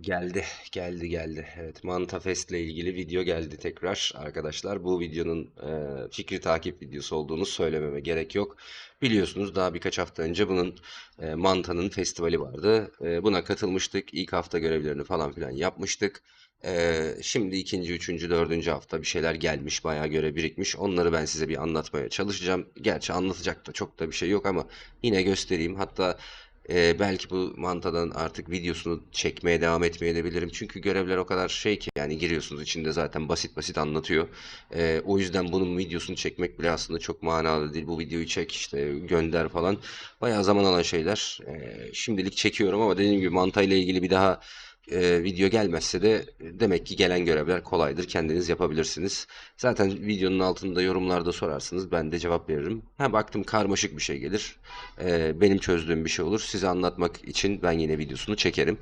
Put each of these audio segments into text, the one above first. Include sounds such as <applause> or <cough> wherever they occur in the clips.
Geldi, geldi, geldi. Evet, Manta Fest ile ilgili video geldi tekrar arkadaşlar. Bu videonun e, fikri takip videosu olduğunu söylememe gerek yok. Biliyorsunuz daha birkaç hafta önce bunun e, Manta'nın festivali vardı. E, buna katılmıştık. İlk hafta görevlerini falan filan yapmıştık. E, şimdi ikinci, üçüncü, dördüncü hafta bir şeyler gelmiş, bayağı görev birikmiş. Onları ben size bir anlatmaya çalışacağım. Gerçi anlatacak da çok da bir şey yok ama yine göstereyim. Hatta ee, belki bu mantadan artık videosunu çekmeye devam etmeye edebilirim. Çünkü görevler o kadar şey ki yani giriyorsunuz içinde zaten basit basit anlatıyor. Ee, o yüzden bunun videosunu çekmek bile aslında çok manalı değil. Bu videoyu çek işte gönder falan. Bayağı zaman alan şeyler. Ee, şimdilik çekiyorum ama dediğim gibi mantayla ilgili bir daha e, video gelmezse de demek ki gelen görevler kolaydır. Kendiniz yapabilirsiniz. Zaten videonun altında yorumlarda sorarsınız. Ben de cevap veririm. Ha baktım karmaşık bir şey gelir. E, benim çözdüğüm bir şey olur. Size anlatmak için ben yine videosunu çekerim.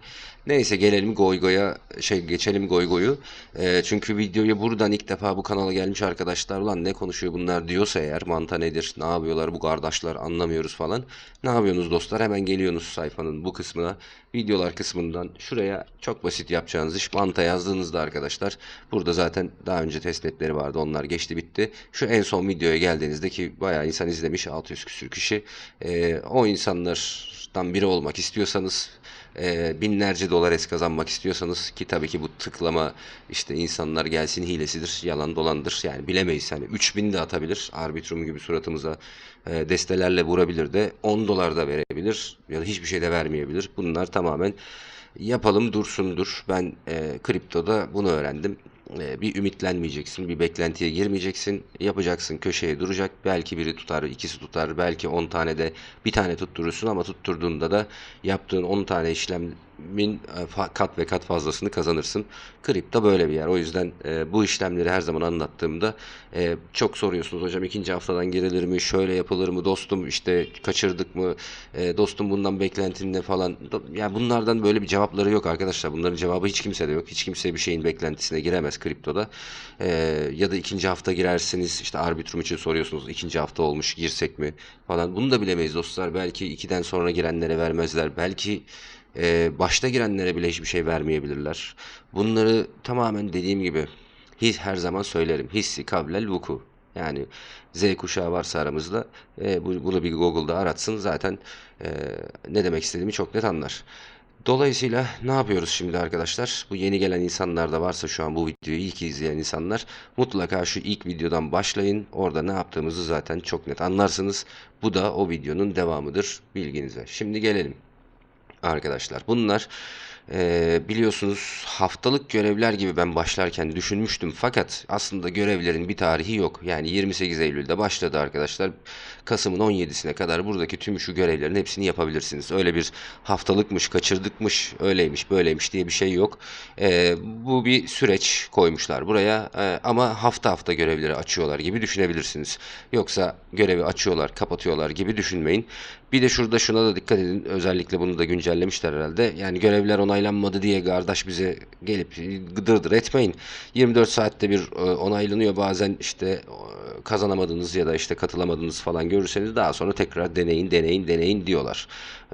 Neyse gelelim Goygo'ya şey geçelim Goygo'yu. E, çünkü videoyu buradan ilk defa bu kanala gelmiş arkadaşlar ulan ne konuşuyor bunlar diyorsa eğer manta nedir ne yapıyorlar bu kardeşler anlamıyoruz falan. Ne yapıyorsunuz dostlar hemen geliyorsunuz sayfanın bu kısmına videolar kısmından şuraya çok basit yapacağınız iş manta yazdığınızda arkadaşlar burada zaten daha önce testnetleri vardı onlar geçti bitti. Şu en son videoya geldiğinizde ki bayağı insan izlemiş 600 küsür kişi e, o insanlardan biri olmak istiyorsanız e, binlerce dolar es kazanmak istiyorsanız ki tabii ki bu tıklama işte insanlar gelsin hilesidir yalan dolandır. Yani bilemeyiz. Hani 3000 de atabilir. Arbitrum gibi suratımıza e, destelerle vurabilir de 10 dolar da verebilir ya da hiçbir şey de vermeyebilir. Bunlar tamamen yapalım dursundur. Ben e, kriptoda bunu öğrendim bir ümitlenmeyeceksin, bir beklentiye girmeyeceksin. Yapacaksın, köşeye duracak. Belki biri tutar, ikisi tutar, belki 10 tane de bir tane tutturursun ama tutturduğunda da yaptığın 10 tane işlemin e, kat ve kat fazlasını kazanırsın. Kripto böyle bir yer. O yüzden e, bu işlemleri her zaman anlattığımda e, çok soruyorsunuz hocam ikinci haftadan girilir mi, şöyle yapılır mı, dostum işte kaçırdık mı, e, dostum bundan beklentin ne falan. Yani bunlardan böyle bir cevapları yok arkadaşlar. Bunların cevabı hiç kimsede yok. Hiç kimse bir şeyin beklentisine giremez kriptoda. E, ya da ikinci hafta girersiniz işte arbitrum için soruyorsunuz ikinci hafta olmuş girsek mi falan. Bunu da bilemeyiz dostlar. Belki ikiden sonra girenlere vermezler. Belki e, başta girenlere bile hiçbir şey vermeyebilirler. Bunları tamamen dediğim gibi hiç her zaman söylerim. Hissi kablel vuku. Yani Z kuşağı varsa aramızda e, bunu bir Google'da aratsın zaten e, ne demek istediğimi çok net anlar. Dolayısıyla ne yapıyoruz şimdi arkadaşlar? Bu yeni gelen insanlar da varsa şu an bu videoyu ilk izleyen insanlar mutlaka şu ilk videodan başlayın. Orada ne yaptığımızı zaten çok net anlarsınız. Bu da o videonun devamıdır bilginize. Şimdi gelelim arkadaşlar. Bunlar e, biliyorsunuz haftalık görevler gibi ben başlarken düşünmüştüm. Fakat aslında görevlerin bir tarihi yok. Yani 28 Eylül'de başladı arkadaşlar. Kasım'ın 17'sine kadar buradaki tüm şu görevlerin hepsini yapabilirsiniz. Öyle bir haftalıkmış, kaçırdıkmış, öyleymiş, böyleymiş diye bir şey yok. E, bu bir süreç koymuşlar buraya e, ama hafta hafta görevleri açıyorlar gibi düşünebilirsiniz. Yoksa görevi açıyorlar, kapatıyorlar gibi düşünmeyin. Bir de şurada şuna da dikkat edin. Özellikle bunu da güncellemişler herhalde. Yani görevler onaylanmadı diye kardeş bize gelip gıdırdır etmeyin. 24 saatte bir e, onaylanıyor. Bazen işte e, kazanamadınız ya da işte katılamadınız falan görürseniz daha sonra tekrar deneyin, deneyin, deneyin diyorlar.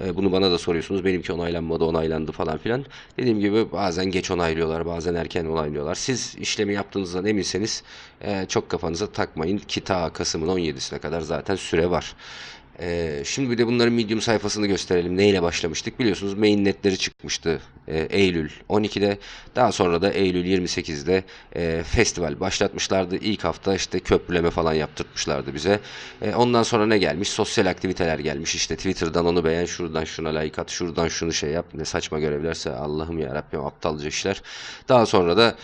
E, bunu bana da soruyorsunuz. Benimki onaylanmadı, onaylandı falan filan. Dediğim gibi bazen geç onaylıyorlar, bazen erken onaylıyorlar. Siz işlemi yaptığınızdan eminseniz çok kafanıza takmayın ki ta Kasım'ın 17'sine kadar zaten süre var. Ee, şimdi bir de bunların Medium sayfasını gösterelim. Neyle başlamıştık? Biliyorsunuz mainnetleri çıkmıştı e, Eylül 12'de. Daha sonra da Eylül 28'de e, festival başlatmışlardı. İlk hafta işte köprüleme falan yaptırmışlardı bize. E, ondan sonra ne gelmiş? Sosyal aktiviteler gelmiş. İşte Twitter'dan onu beğen, şuradan şuna like at, şuradan şunu şey yap. Ne saçma görevlerse Allah'ım ya Rabbim aptalca işler. Daha sonra da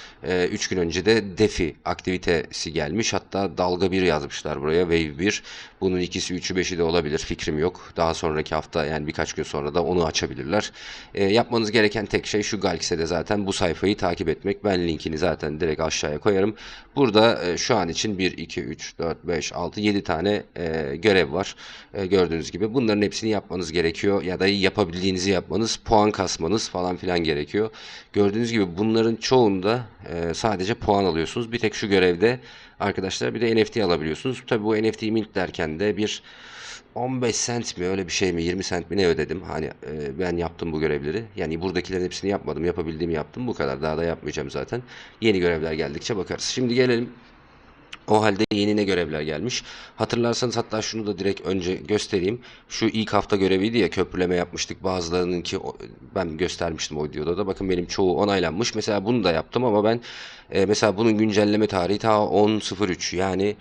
3 e, gün önce de DeFi aktivitesi gelmiş. Hatta dalga 1 yazmışlar buraya. Wave 1. Bunun ikisi, üçü, beşi de olabilir. Fikrim yok. Daha sonraki hafta yani birkaç gün sonra da onu açabilirler. E, yapmanız gereken tek şey şu Galix'e zaten bu sayfayı takip etmek. Ben linkini zaten direkt aşağıya koyarım. Burada e, şu an için 1, 2, 3, 4, 5, 6, 7 tane e, görev var. E, gördüğünüz gibi. Bunların hepsini yapmanız gerekiyor. Ya da yapabildiğinizi yapmanız, puan kasmanız falan filan gerekiyor. Gördüğünüz gibi bunların çoğunda e, sadece puan alıyorsunuz. Bir tek şu görevde arkadaşlar bir de NFT alabiliyorsunuz. Tabi bu NFT mint derken de bir 15 sent mi öyle bir şey mi 20 sent mi ne ödedim. Hani e, ben yaptım bu görevleri. Yani buradakilerin hepsini yapmadım. Yapabildiğimi yaptım. Bu kadar. Daha da yapmayacağım zaten. Yeni görevler geldikçe bakarız. Şimdi gelelim o halde yeni ne görevler gelmiş. Hatırlarsanız hatta şunu da direkt önce göstereyim. Şu ilk hafta göreviydi ya köprüleme yapmıştık. Bazılarınınki o- ben göstermiştim o videoda da. Bakın benim çoğu onaylanmış. Mesela bunu da yaptım ama ben e, mesela bunun güncelleme tarihi ta 10.03 yani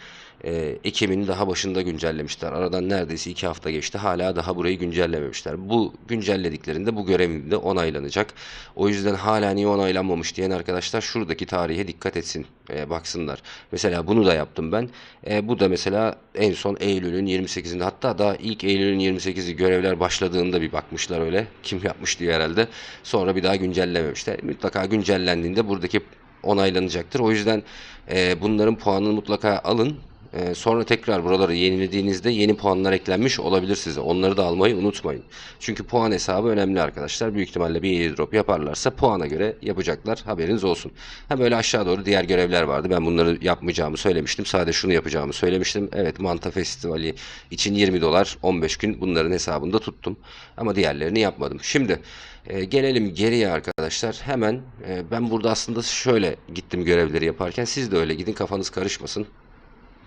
e, Ekim'in daha başında güncellemişler. Aradan neredeyse iki hafta geçti. Hala daha burayı güncellememişler. Bu güncellediklerinde bu görevim de onaylanacak. O yüzden hala niye onaylanmamış diyen arkadaşlar şuradaki tarihe dikkat etsin. e, baksınlar. Mesela bunu da yaptım ben. E, bu da mesela en son Eylül'ün 28'inde hatta daha ilk Eylül'ün 28'i görevler başladığında bir bakmışlar öyle. Kim yapmış diye herhalde. Sonra bir daha güncellememişler. Mutlaka güncellendiğinde buradaki onaylanacaktır. O yüzden e, bunların puanını mutlaka alın. E, sonra tekrar buraları yenilediğinizde yeni puanlar eklenmiş olabilir size. Onları da almayı unutmayın. Çünkü puan hesabı önemli arkadaşlar. Büyük ihtimalle bir airdrop yaparlarsa puana göre yapacaklar. Haberiniz olsun. Ha böyle aşağı doğru diğer görevler vardı. Ben bunları yapmayacağımı söylemiştim. Sadece şunu yapacağımı söylemiştim. Evet Manta Festivali için 20 dolar 15 gün bunların hesabında tuttum. Ama diğerlerini yapmadım. Şimdi e, gelelim geriye arkadaşlar. Hemen e, ben burada aslında şöyle gittim görevleri yaparken. Siz de öyle gidin kafanız karışmasın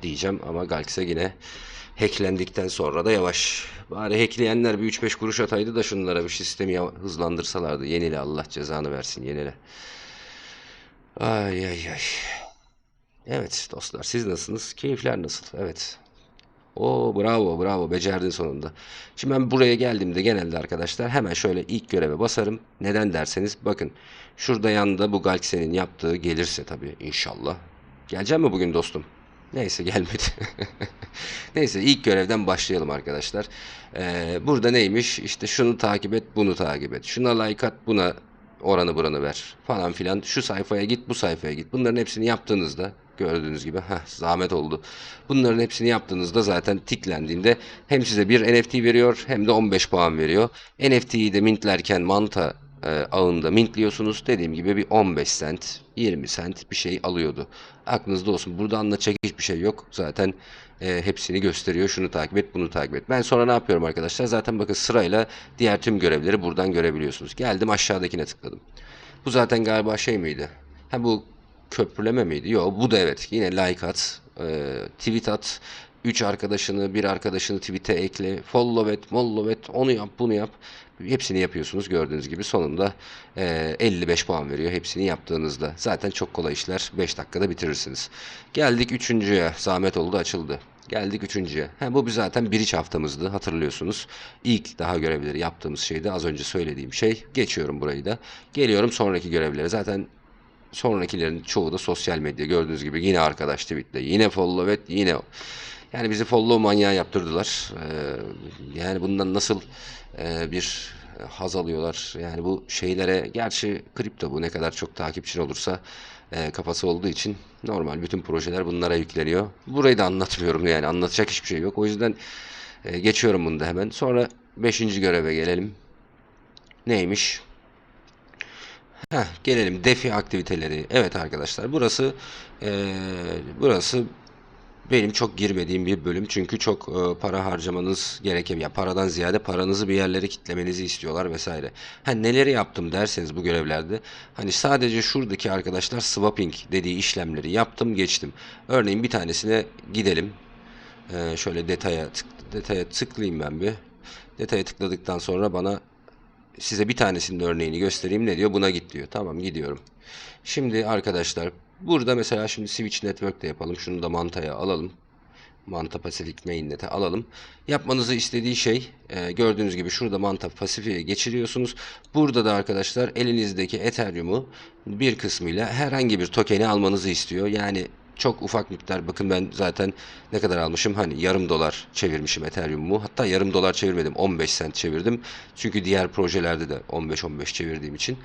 diyeceğim ama Galks'e yine hacklendikten sonra da yavaş. Bari hackleyenler bir 3-5 kuruş ataydı da şunlara bir sistemi hızlandırsalardı. Yenile Allah cezanı versin yenile. Ay ay ay. Evet dostlar siz nasılsınız? Keyifler nasıl? Evet. Oo bravo bravo becerdin sonunda. Şimdi ben buraya geldiğimde genelde arkadaşlar hemen şöyle ilk göreve basarım. Neden derseniz bakın şurada yanında bu Galksen'in yaptığı gelirse tabii inşallah. Gelecek mi bugün dostum? Neyse gelmedi. <laughs> Neyse ilk görevden başlayalım arkadaşlar. Ee, burada neymiş? İşte şunu takip et, bunu takip et. Şuna like at, buna oranı buranı ver falan filan. Şu sayfaya git, bu sayfaya git. Bunların hepsini yaptığınızda gördüğünüz gibi heh, zahmet oldu. Bunların hepsini yaptığınızda zaten tiklendiğinde hem size bir NFT veriyor hem de 15 puan veriyor. NFT'yi de mintlerken manta e, ağında mintliyorsunuz. Dediğim gibi bir 15 sent, 20 sent bir şey alıyordu. Aklınızda olsun. Burada anlatacak hiçbir şey yok. Zaten e, hepsini gösteriyor. Şunu takip et, bunu takip et. Ben sonra ne yapıyorum arkadaşlar? Zaten bakın sırayla diğer tüm görevleri buradan görebiliyorsunuz. Geldim aşağıdakine tıkladım. Bu zaten galiba şey miydi? Ha bu köprüleme miydi? Yok bu da evet. Yine like at, e, tweet at. 3 arkadaşını, bir arkadaşını tweet'e ekle. Follow et, mollow et. Onu yap, bunu yap. Hepsini yapıyorsunuz gördüğünüz gibi. Sonunda e, 55 puan veriyor hepsini yaptığınızda. Zaten çok kolay işler. 5 dakikada bitirirsiniz. Geldik üçüncüye. Zahmet oldu açıldı. Geldik üçüncüye. Ha, bu zaten bir iç haftamızdı hatırlıyorsunuz. İlk daha görevleri yaptığımız şeydi. Az önce söylediğim şey. Geçiyorum burayı da. Geliyorum sonraki görevlere. Zaten sonrakilerin çoğu da sosyal medya. Gördüğünüz gibi yine arkadaş tweetle. Yine follow et. Yine yani bizi follow manyağı yaptırdılar. Ee, yani bundan nasıl e, bir haz alıyorlar. Yani bu şeylere gerçi kripto bu ne kadar çok takipçin olursa e, kafası olduğu için normal bütün projeler bunlara yükleniyor. Burayı da anlatmıyorum yani anlatacak hiçbir şey yok. O yüzden e, geçiyorum bunu da hemen. Sonra 5. göreve gelelim. Neymiş? Heh, gelelim defi aktiviteleri. Evet arkadaşlar burası e, burası benim çok girmediğim bir bölüm çünkü çok e, para harcamanız gerekiyor. Ya paradan ziyade paranızı bir yerlere kitlemenizi istiyorlar vesaire. Ha neleri yaptım derseniz bu görevlerde hani sadece şuradaki arkadaşlar swapping dediği işlemleri yaptım geçtim. Örneğin bir tanesine gidelim. E, şöyle detaya tık, detaya tıklayayım ben bir. Detaya tıkladıktan sonra bana size bir tanesinin örneğini göstereyim ne diyor buna git diyor. Tamam gidiyorum. Şimdi arkadaşlar burada mesela şimdi Switch Network de yapalım. Şunu da Manta'ya alalım. Manta Pacific Mainnet'e alalım. Yapmanızı istediği şey e, gördüğünüz gibi şurada Manta Pacific'e geçiriyorsunuz. Burada da arkadaşlar elinizdeki Ethereum'u bir kısmıyla herhangi bir token'i almanızı istiyor. Yani çok ufak miktar. Bakın ben zaten ne kadar almışım? Hani yarım dolar çevirmişim Ethereum'u hatta yarım dolar çevirmedim 15 sent çevirdim. Çünkü diğer projelerde de 15-15 çevirdiğim için.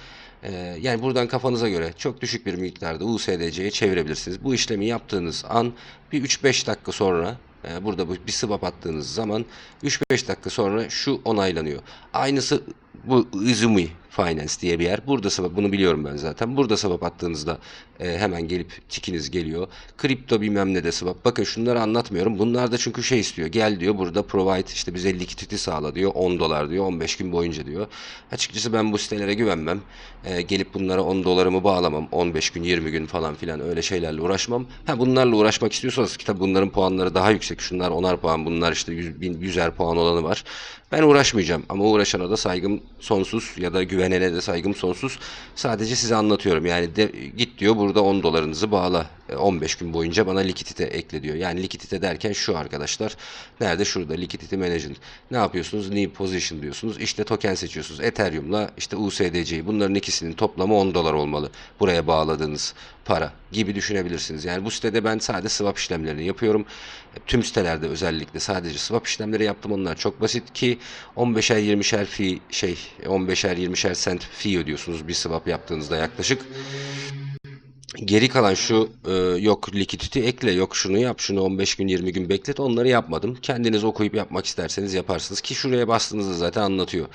Ee, yani buradan kafanıza göre çok düşük bir miktarda USDC'ye çevirebilirsiniz. Bu işlemi yaptığınız an bir 3-5 dakika sonra e, burada bu- bir swap attığınız zaman 3-5 dakika sonra şu onaylanıyor. Aynısı bu Izumi Finance diye bir yer. Burada swap bunu biliyorum ben zaten. Burada swap attığınızda e, hemen gelip tikiniz geliyor. Kripto bilmem ne de swap. Bakın şunları anlatmıyorum. Bunlar da çünkü şey istiyor. Gel diyor burada provide işte bize liquidity sağla diyor. 10 dolar diyor. 15 gün boyunca diyor. Açıkçası ben bu sitelere güvenmem. E, gelip bunlara 10 dolarımı bağlamam. 15 gün 20 gün falan filan öyle şeylerle uğraşmam. Ha bunlarla uğraşmak istiyorsanız kitap bunların puanları daha yüksek. Şunlar 10'ar puan bunlar işte 100, bin, 100'er puan olanı var. Ben uğraşmayacağım ama uğraşana da saygım sonsuz ya da güvenene de saygım sonsuz. Sadece size anlatıyorum. Yani de, git diyor burada 10 dolarınızı bağla. E, 15 gün boyunca bana likidite ekle diyor. Yani likidite derken şu arkadaşlar. Nerede? Şurada likidity management. Ne yapıyorsunuz? New position diyorsunuz. İşte token seçiyorsunuz. Ethereum'la işte USDC'yi. Bunların ikisinin toplamı 10 dolar olmalı. Buraya bağladığınız para gibi düşünebilirsiniz. Yani bu sitede ben sadece swap işlemlerini yapıyorum. Tüm sitelerde özellikle sadece swap işlemleri yaptım. Onlar çok basit ki 15'er 20'şer fee şey 15'er 20'şer cent fee ödüyorsunuz bir swap yaptığınızda yaklaşık. Geri kalan şu e, yok likidity ekle yok şunu yap şunu 15 gün 20 gün beklet onları yapmadım. Kendiniz okuyup yapmak isterseniz yaparsınız ki şuraya bastığınızda zaten anlatıyor.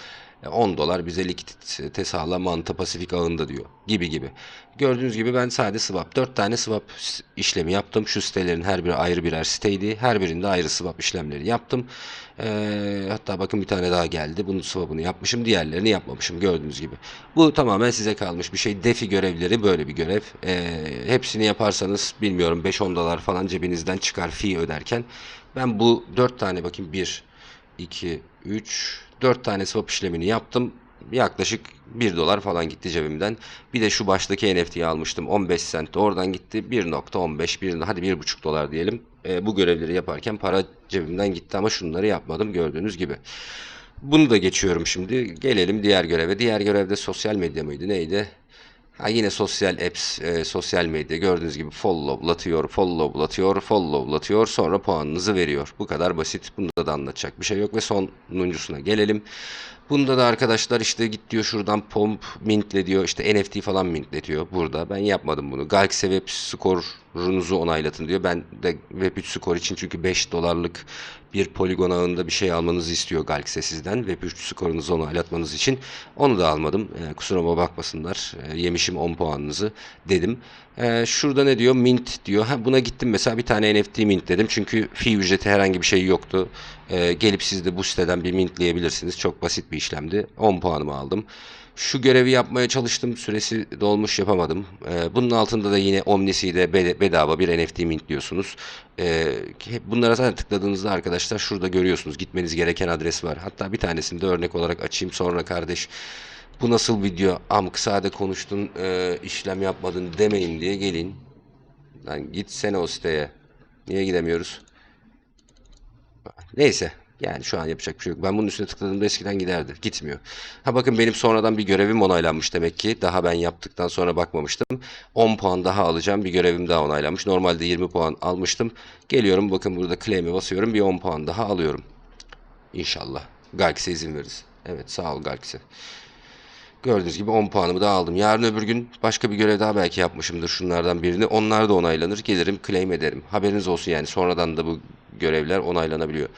E, 10 dolar bize likidite sağla Manta Pasifik ağında diyor gibi gibi. Gördüğünüz gibi ben sadece swap 4 tane swap işlemi yaptım. Şu sitelerin her biri ayrı birer siteydi. Her birinde ayrı swap işlemleri yaptım. E, hatta bakın bir tane daha geldi. Bunun swap'ını yapmışım. Diğerlerini yapmamışım gördüğünüz gibi. Bu tamamen size kalmış bir şey. Defi görevleri böyle bir görev. E, hepsini yaparsanız bilmiyorum 5-10 dolar falan cebinizden çıkar fee öderken. Ben bu 4 tane bakayım 1, 2, 3, 4 tane swap işlemini yaptım. Yaklaşık 1 dolar falan gitti cebimden. Bir de şu baştaki NFT'yi almıştım. 15 cent oradan gitti. 1.15, 1, hadi 1.5 dolar diyelim. E, bu görevleri yaparken para cebimden gitti ama şunları yapmadım gördüğünüz gibi. Bunu da geçiyorum şimdi. Gelelim diğer göreve. Diğer görevde sosyal medya mıydı neydi? Ha yine sosyal apps, e, sosyal medya gördüğünüz gibi followlatıyor, followlatıyor, followlatıyor sonra puanınızı veriyor. Bu kadar basit. Bunda da anlatacak bir şey yok ve sonuncusuna gelelim. Bunda da arkadaşlar işte git diyor şuradan pomp mintle diyor işte NFT falan mintletiyor burada. Ben yapmadım bunu. Galaxy Web skorunuzu onaylatın diyor. Ben de Web3 skor için çünkü 5 dolarlık bir poligon ağında bir şey almanızı istiyor Galaxy sizden. Web3 skorunuzu onaylatmanız için. Onu da almadım. E, kusuruma bakmasınlar. E, yemişim 10 puanınızı dedim. E, şurada ne diyor? Mint diyor. Ha, buna gittim mesela bir tane NFT mint dedim. Çünkü fee ücreti herhangi bir şey yoktu. E, gelip siz de bu siteden bir mintleyebilirsiniz. Çok basit bir işlemdi. 10 puanımı aldım. Şu görevi yapmaya çalıştım. Süresi dolmuş yapamadım. Ee, bunun altında da yine Omnisi'de bedava bir NFT mintliyorsunuz. Ee, bunlara zaten tıkladığınızda arkadaşlar şurada görüyorsunuz. Gitmeniz gereken adres var. Hatta bir tanesini de örnek olarak açayım. Sonra kardeş bu nasıl video? Am kısade konuştun e, işlem yapmadın demeyin diye gelin. Lan gitsene o siteye. Niye gidemiyoruz? Neyse yani şu an yapacak bir şey yok. Ben bunun üstüne tıkladığımda eskiden giderdi. Gitmiyor. Ha bakın benim sonradan bir görevim onaylanmış demek ki. Daha ben yaptıktan sonra bakmamıştım. 10 puan daha alacağım. Bir görevim daha onaylanmış. Normalde 20 puan almıştım. Geliyorum bakın burada claim'e basıyorum. Bir 10 puan daha alıyorum. İnşallah. Galkis'e izin veririz. Evet sağ ol Galkis'e. Gördüğünüz gibi 10 puanımı da aldım. Yarın öbür gün başka bir görev daha belki yapmışımdır şunlardan birini. Onlar da onaylanır. Gelirim claim ederim. Haberiniz olsun yani sonradan da bu görevler onaylanabiliyor.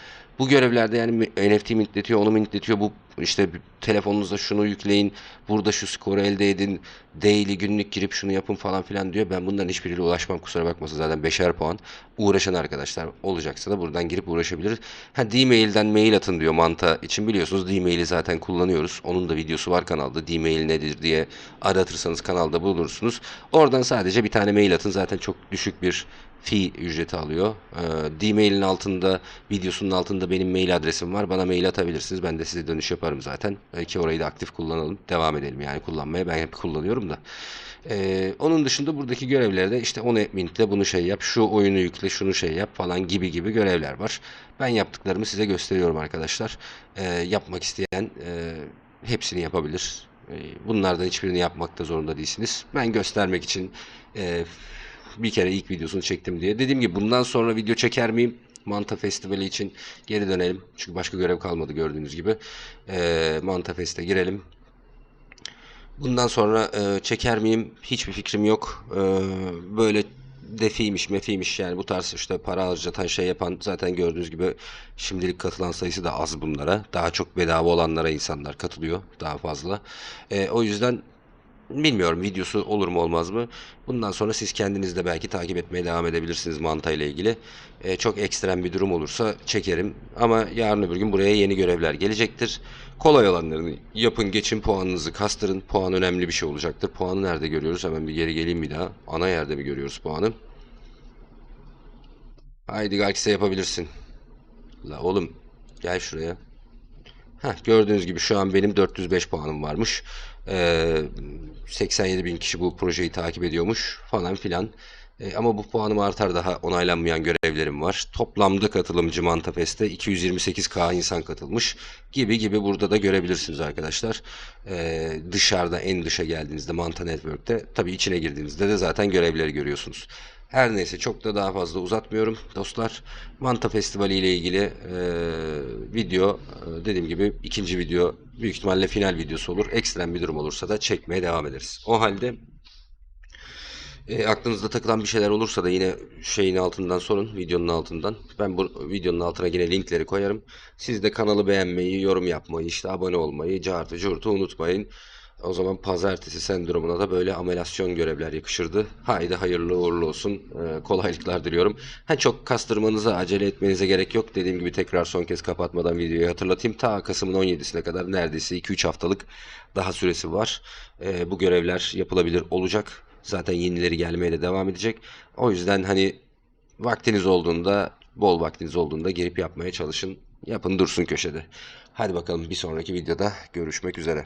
Bu görevlerde yani NFT mintletiyor, onu mintletiyor. Bu işte telefonunuzda şunu yükleyin, burada şu skoru elde edin, daily günlük girip şunu yapın falan filan diyor. Ben bunların hiçbiriyle ulaşmam kusura bakmasın zaten 5'er puan. Uğraşan arkadaşlar olacaksa da buradan girip uğraşabilir. Ha D-mail'den mail atın diyor manta için biliyorsunuz D-mail'i zaten kullanıyoruz. Onun da videosu var kanalda. D-mail nedir diye aratırsanız kanalda bulursunuz. Oradan sadece bir tane mail atın zaten çok düşük bir fee ücreti alıyor. Ee, D-mail'in altında, videosunun altında benim mail adresim var. Bana mail atabilirsiniz. Ben de size dönüş yaparım zaten. Belki orayı da aktif kullanalım. Devam edelim yani kullanmaya. Ben hep kullanıyorum da. Ee, onun dışında buradaki görevlerde işte onu mintle bunu şey yap, şu oyunu yükle, şunu şey yap falan gibi gibi görevler var. Ben yaptıklarımı size gösteriyorum arkadaşlar. Ee, yapmak isteyen e, hepsini yapabilir. Bunlardan hiçbirini yapmakta zorunda değilsiniz. Ben göstermek için e, bir kere ilk videosunu çektim diye. Dediğim gibi bundan sonra video çeker miyim? Manta Festivali için geri dönelim. Çünkü başka görev kalmadı gördüğünüz gibi. E, Manta Fest'e girelim. Bundan sonra e, çeker miyim? Hiçbir fikrim yok. E, böyle defiymiş, mefiymiş yani bu tarz işte para harcatan şey yapan zaten gördüğünüz gibi şimdilik katılan sayısı da az bunlara. Daha çok bedava olanlara insanlar katılıyor daha fazla. E, o yüzden bilmiyorum videosu olur mu olmaz mı? Bundan sonra siz kendiniz de belki takip etmeye devam edebilirsiniz mantayla ilgili. E, çok ekstrem bir durum olursa çekerim. Ama yarın öbür gün buraya yeni görevler gelecektir. Kolay olanlarını yapın, geçin, puanınızı kastırın. Puan önemli bir şey olacaktır. Puanı nerede görüyoruz? Hemen bir geri geleyim bir daha. Ana yerde mi görüyoruz puanı? Haydi Galkis'e yapabilirsin. La oğlum gel şuraya. Heh, gördüğünüz gibi şu an benim 405 puanım varmış. Ee, 87 bin kişi bu projeyi takip ediyormuş falan filan. Ee, ama bu puanım artar daha onaylanmayan görevlerim var. Toplamda katılımcı Manta Fest'e 228k insan katılmış gibi gibi burada da görebilirsiniz arkadaşlar. Ee, dışarıda en dışa geldiğinizde Manta Network'te tabii içine girdiğinizde de zaten görevleri görüyorsunuz. Her neyse çok da daha fazla uzatmıyorum dostlar. Manta Festivali ile ilgili e, video e, dediğim gibi ikinci video büyük ihtimalle final videosu olur. Ekstrem bir durum olursa da çekmeye devam ederiz. O halde e, aklınızda takılan bir şeyler olursa da yine şeyin altından sorun, videonun altından. Ben bu videonun altına yine linkleri koyarım. Siz de kanalı beğenmeyi, yorum yapmayı, işte abone olmayı, cartı curtu unutmayın. O zaman pazartesi sendromuna da böyle amelasyon görevler yakışırdı. Haydi hayırlı uğurlu olsun. Ee, kolaylıklar diliyorum. Ha, çok kastırmanıza, acele etmenize gerek yok. Dediğim gibi tekrar son kez kapatmadan videoyu hatırlatayım. Ta Kasım'ın 17'sine kadar neredeyse 2-3 haftalık daha süresi var. Ee, bu görevler yapılabilir olacak. Zaten yenileri gelmeye de devam edecek. O yüzden hani vaktiniz olduğunda, bol vaktiniz olduğunda gelip yapmaya çalışın. Yapın dursun köşede. Hadi bakalım bir sonraki videoda görüşmek üzere.